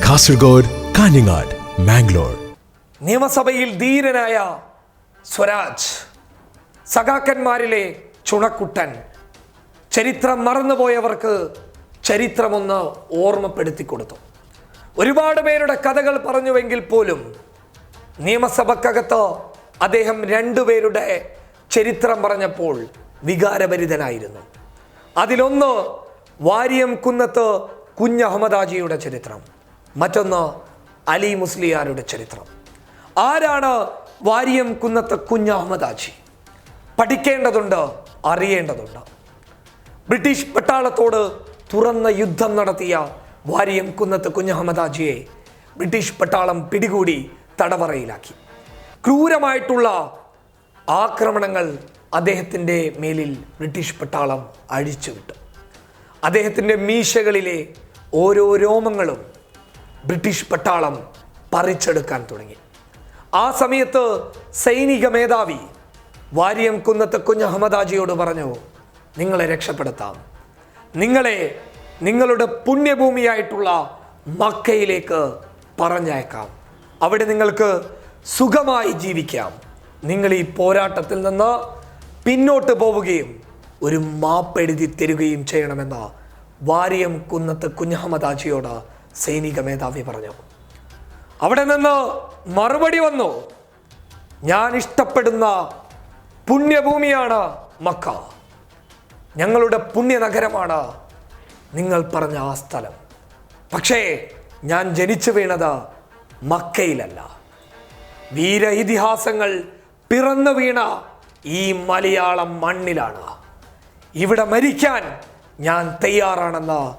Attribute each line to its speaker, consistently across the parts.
Speaker 1: കാസർഗോഡ് കാഞ്ഞങ്ങാട് മാംഗ്ലൂർ
Speaker 2: നിയമസഭയിൽ ധീരനായ സ്വരാജ് സഖാക്കന്മാരിലെ ചുണക്കുട്ടൻ ചരിത്രം മറന്നുപോയവർക്ക് ചരിത്രമൊന്ന് ഓർമ്മപ്പെടുത്തി കൊടുത്തു ഒരുപാട് പേരുടെ കഥകൾ പറഞ്ഞുവെങ്കിൽ പോലും നിയമസഭക്കകത്ത് അദ്ദേഹം രണ്ടുപേരുടെ ചരിത്രം പറഞ്ഞപ്പോൾ വികാരഭരിതനായിരുന്നു. അതിലൊന്ന് വാര്യം കുന്നത്ത് കുഞ്ഞഹമ്മദാജിയുടെ ചരിത്രം മറ്റൊന്ന് അലി മുസ്ലിയാരുടെ ചരിത്രം. ആരാണ് വാര്യം കുന്നത്ത് കുഞ്ഞഹമ്മദാജി പഠിക്കേണ്ടതുണ്ട് അറിയേണ്ടതുണ്ട്. ബ്രിട്ടീഷ് പട്ടാളത്തോട് തുറന്ന യുദ്ധം നടത്തിയ വാര്യം കുന്നത്ത് കുഞ്ഞഹമ്മദാജിയെ ബ്രിട്ടീഷ് പട്ടാളം പിടികൂടി തടവറയിലാക്കി. ക്രൂരമായിട്ടുള്ള ആക്രമണങ്ങൾ അദ്ദേഹത്തിന്റെ മേലിൽ ബ്രിട്ടീഷ് പട്ടാളം അഴിച്ചുവിട്ടു. അദ്ദേഹത്തിന്റെ മീശകളിലെ ഓരോ രോമങ്ങളും ബ്രിട്ടീഷ് പട്ടാളം പറിച്ചെടുക്കാൻ തുടങ്ങി. ആ സമയത്ത് സൈനിക മേധാവി വാരിയം കുന്നത്ത് കുഞ്ഞഹമ്മദാജിയോട് പറഞ്ഞു നിങ്ങളെ രക്ഷപ്പെടുത്താം. നിങ്ങളെ നിങ്ങളുടെ പുണ്യഭൂമിയായിട്ടുള്ള മക്കയിലേക്ക് പറഞ്ഞയക്കാം. അവിടെ നിങ്ങൾക്ക് സുഖമായി ജീവിക്കാം. നിങ്ങൾ ഈ പോരാട്ടത്തിൽ നിന്ന് പിന്നോട്ട് പോവുകയും ഒരു മാപ്പെഴുതി തരികയും ചെയ്യണമെന്ന് വാരിയം കുന്നത്ത് കുഞ്ഞഹമ്മദാജിയോട് സൈനിക മേധാവി പറഞ്ഞു. അവിടെ നിന്ന് മറുപടി വന്നു. ഞാൻ ഇഷ്ടപ്പെടുന്ന പുണ്യഭൂമിയാണ് മക്ക. ഞങ്ങളുടെ പുണ്യനഗരമാണ് നിങ്ങൾ പറഞ്ഞ ആ സ്ഥലം. പക്ഷേ ഞാൻ ജനിച്ചു വീണത് മക്കയിലല്ല. വീര ഇതിഹാസങ്ങൾ പിറന്നു വീണ ഈ മലയാളം മണ്ണിലാണ്. ഇവിടെ മരിക്കാൻ ഞാൻ തയ്യാറാണെന്ന്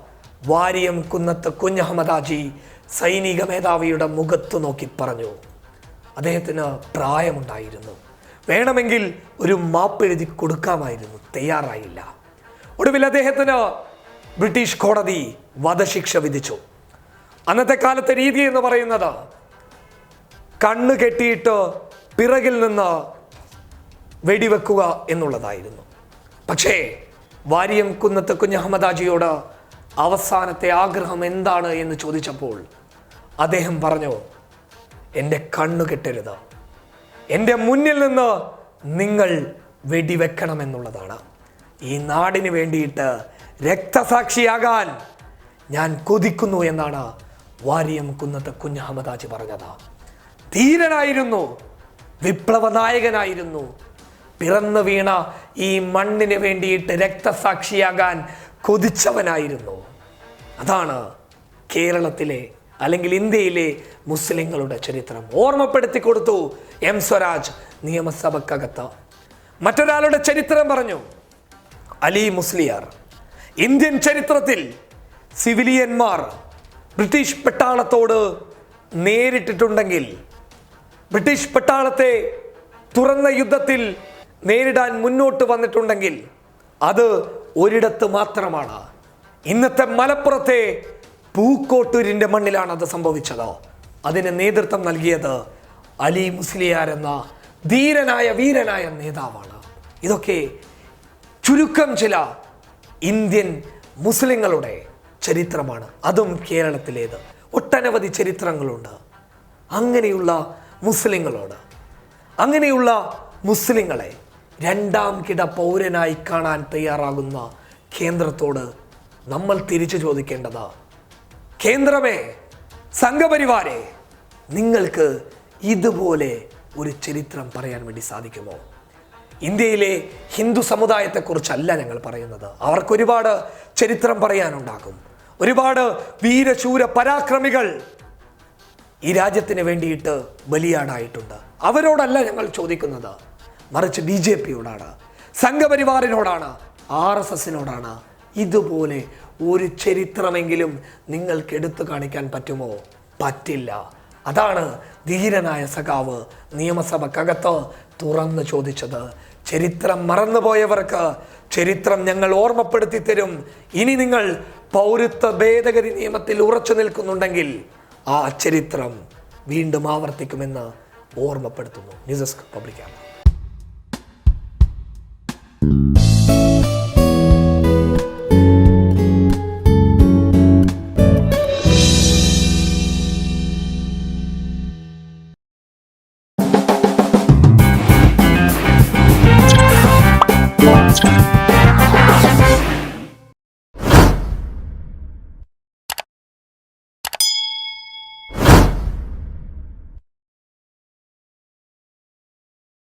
Speaker 2: വാര്യം കുന്നത്ത് കുഞ്ഞഹമ്മദാജി സൈനിക മേധാവിയുടെ മുഖത്ത് നോക്കി പറഞ്ഞു. അദ്ദേഹത്തിന് പ്രായമുണ്ടായിരുന്നു. വേണമെങ്കിൽ ഒരു മാപ്പ് എഴുതി കൊടുക്കാമായിരുന്നു. തയ്യാറായില്ല. ഒടുവിൽ അദ്ദേഹത്തിന് ബ്രിട്ടീഷ് കോടതി വധശിക്ഷ വിധിച്ചു. അന്നത്തെ കാലത്തെ രീതി എന്ന് പറയുന്നത് കണ്ണ് കെട്ടിയിട്ട് പിറകിൽ നിന്ന് വെടിവെക്കുക എന്നുള്ളതായിരുന്നു. പക്ഷേ വാരിയം കുന്നത്ത് കുഞ്ഞഹമ്മദാജിയോട് അവസാനത്തെ ആഗ്രഹം എന്താണ് എന്ന് ചോദിച്ചപ്പോൾ അദ്ദേഹം പറഞ്ഞു എന്റെ കണ്ണു കെട്ടരുത്. എന്റെ മുന്നിൽ നിന്ന് നിങ്ങൾ വെടിവെക്കണമെന്നുള്ളതാണ്. ഈ നാടിന് വേണ്ടിയിട്ട് രക്തസാക്ഷിയാകാൻ ഞാൻ കൊതിക്കുന്നു എന്നാണ് വാര്യം കുന്നത്ത് കുഞ്ഞഹമ്മദാജി പറഞ്ഞത്. ധീരനായിരുന്നു വിപ്ലവ നായകനായിരുന്നു പിറന്നു വീണ ഈ മണ്ണിന് വേണ്ടിയിട്ട് രക്തസാക്ഷിയാകാൻ കൊതിച്ചവനായിരുന്നു. അതാണ് കേരളത്തിലെ അല്ലെങ്കിൽ ഇന്ത്യയിലെ മുസ്ലിങ്ങളുടെ ചരിത്രം. ഓർമ്മപ്പെടുത്തി കൊടുത്തു എം സ്വരാജ് നിയമസഭക്കകത്ത്. മറ്റൊരാളുടെ ചരിത്രം പറഞ്ഞു. അലി മുസ്ലിയാർ. ഇന്ത്യൻ ചരിത്രത്തിൽ സിവിലിയന്മാർ ബ്രിട്ടീഷ് പട്ടാളത്തോട് നേരിട്ടിട്ടുണ്ടെങ്കിൽ ബ്രിട്ടീഷ് പട്ടാളത്തെ തുറന്ന യുദ്ധത്തിൽ നേരിടാൻ മുന്നോട്ട് വന്നിട്ടുണ്ടെങ്കിൽ അത് ഒരിടത്ത് മാത്രമാണ്. ഇന്നത്തെ മലപ്പുറത്തെ പൂക്കോട്ടൂരിന്റെ മണ്ണിലാണ് അത് സംഭവിച്ചത്. അതിന് നേതൃത്വം നൽകിയത് അലി മുസ്ലിയാർ എന്ന ധീരനായ വീരനായ നേതാവാണ്. ഇതൊക്കെ ചുരുക്കം ചില ഇന്ത്യൻ മുസ്ലിങ്ങളുടെ ചരിത്രമാണ്. അതും കേരളത്തിലേത്. ഒട്ടനവധി ചരിത്രങ്ങളുണ്ട്. അങ്ങനെയുള്ള മുസ്ലിങ്ങളോട് അങ്ങനെയുള്ള മുസ്ലിങ്ങളെ രണ്ടാം കിട പൗരനായി കാണാൻ തയ്യാറാകുന്ന കേന്ദ്രത്തോട് നമ്മൾ തിരിച്ചു ചോദിക്കേണ്ടത് കേന്ദ്രമേ സംഘപരിവാരെ നിങ്ങൾക്ക് ഇതുപോലെ ഒരു ചരിത്രം പറയാൻ വേണ്ടി സാധിക്കുമോ? ഇന്ത്യയിലെ ഹിന്ദു സമുദായത്തെക്കുറിച്ചല്ല ഞങ്ങൾ പറയുന്നത്. അവർക്ക് ഒരുപാട് ചരിത്രം പറയാനുണ്ടാകും. ഒരുപാട് വീരശൂര പരാക്രമികൾ ഈ രാജ്യത്തിന് വേണ്ടിയിട്ട് ബലിയാടായിട്ടുണ്ട്. അവരോടല്ല ഞങ്ങൾ ചോദിക്കുന്നത്. മറിച്ച് ബി ജെ പിയോടാണ് സംഘപരിവാറിനോടാണ് ആർ എസ് എസിനോടാണ് ഇതുപോലെ ഒരു ചരിത്രമെങ്കിലും നിങ്ങൾക്ക് എടുത്തു കാണിക്കാൻ പറ്റുമോ? പറ്റില്ല. അതാണ് ധീരനായ സഖാവ് നിയമസഭക്കകത്ത് തുറന്നു ചോദിച്ചത്. ചരിത്രം മറന്നുപോയവർക്ക് ചരിത്രം ഞങ്ങൾ ഓർമ്മപ്പെടുത്തി തരും. ഇനി നിങ്ങൾ പൗരത്വ ഭേദഗതി നിയമത്തിൽ ഉറച്ചു നിൽക്കുന്നുണ്ടെങ്കിൽ ആ ചരിത്രം വീണ്ടും ആവർത്തിക്കുമെന്ന് ഓർമ്മപ്പെടുത്തുന്നു. News desk പബ്ലിക്കാണ്